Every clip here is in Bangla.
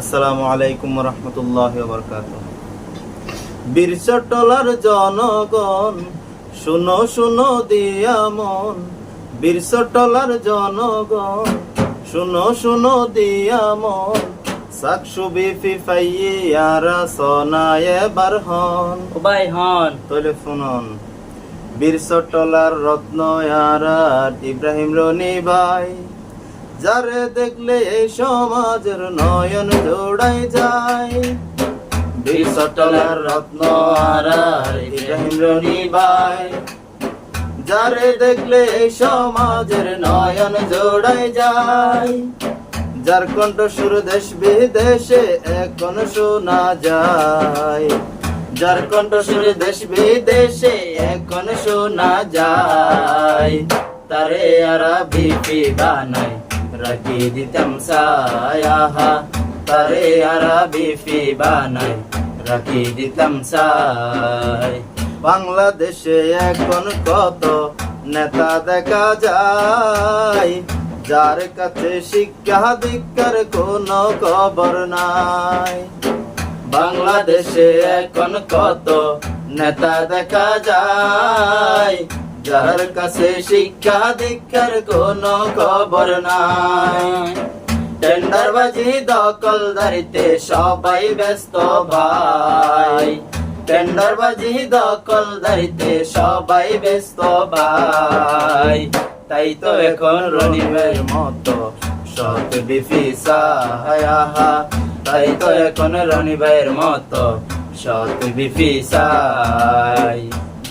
আসসালামু আলাইকুম রহমতুল্লাহ বরকাত বীরচটলার জনগণ শুনো শুনো দিয়া মন। বীরচটলার জনগণ শুনো শুনো দিয়া মন। সাকসু বিফি ফাইয়ারা সোনায় এবার হন। ভাই হন। তৈলে শুনন বীরচটলার রত্ন আর ইব্রাহিম রনি ভাই। যারে দেখলে এই সমাজের নয়ন জোড়াই যায়। বীরচটলার রত্ন আর ইব্রাহিম ভাই যারে দেখলে এই সমাজের নয়ন জোড়াই যায়। যার কণ্ঠ সুর দেশ বিদেশে এখন শোনা যায়। যার কণ্ঠ সুর দেশ বিদেশে এখন শোনা যায়। তারে আরা বিপি বানাই রাখি দিতাম সায়াহা তারে আরা বিপি বানাই রাখি দিতাম বাংলাদেশে এখন কত নেতা দেখা যায় যার কাছে শিক্ষা দীক্ষার কোনো খবর নাই বাংলাদেশে এখন কত নেতা দেখা যায় যার কাছে শিক্ষা দীক্ষার কোনো খবর নাই। টেন্ডারবাজি দখলদারিতে সবাই ব্যস্ত ভাই। টেন্ডারবাজি দখলদারিতে সবাই ব্যস্ত ভাই। তাই তো এখন রনিবের মতো সৎ বিফিসাহা তাই তো এখন রনিবের মতো সৎ বিফিসাই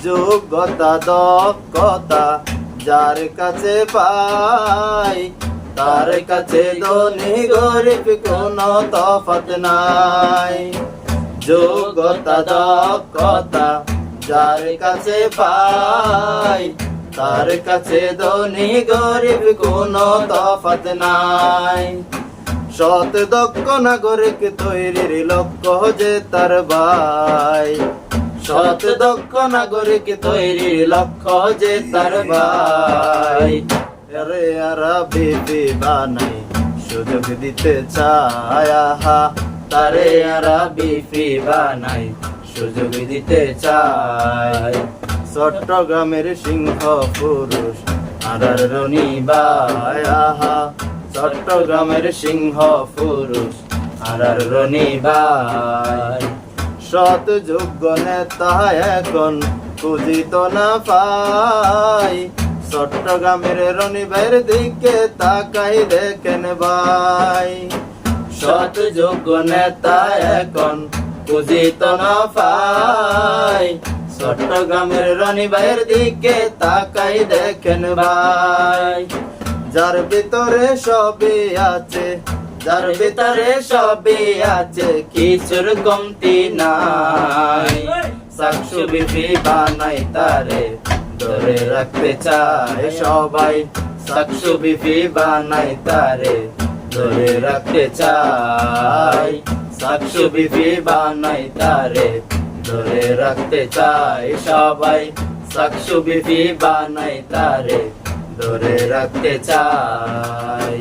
যোগ্যতা, দক্ষতা যার কাছে পাই, তার কাছে ধনী গরিব কোনো তফাত নাই। যোগ্যতা, দক্ষতা যার কাছে পাই, তার কাছে ধনী গরিব কোনো তফাত নাই। সৎ, দক্ষ নাগরিক তৈরির লক্ষ্য যে তার ভাই সৎ দক্ষ নাগরিক তৈরির লক্ষ্য যে তার ভাই। আরে আরা বিবি বানাই সুযোগ দিতে চায়, আহা। তারে আরা বিপি বানাই সুযোগ দিতে চায়। চট্টগ্রামের সিংহ পুরুষ আদার রনি আহা। চট্টগ্রামের সিংহ পুরুষ আদার রনি বাই। সৎ যোগ্য নেতা এখন পূজিত না পাই। চট্টগ্রামের রনিবের দিকে তাকাই দেখেন ভাই। সৎ যোগ্য নেতা এখন পূজিত না পাই। চট্টগ্রামের রনিবের দিকে তাকাই দেখেন ভাই। যার ভিতরে সবই আছে যার ভিতরে সবই আছে, কিছুর কমতি নাই। সাকসু বিপি বানাই তারে, ধরে রাখতে চায় সবাই। সাকসু বিপি বানাই তারে, ধরে রাখতে চাই সাকসু বিপি বানাই তারে, ধরে রাখতে চাই সবাই। সাকসু বিপি বানাই তারে, ধরে রাখতে চাই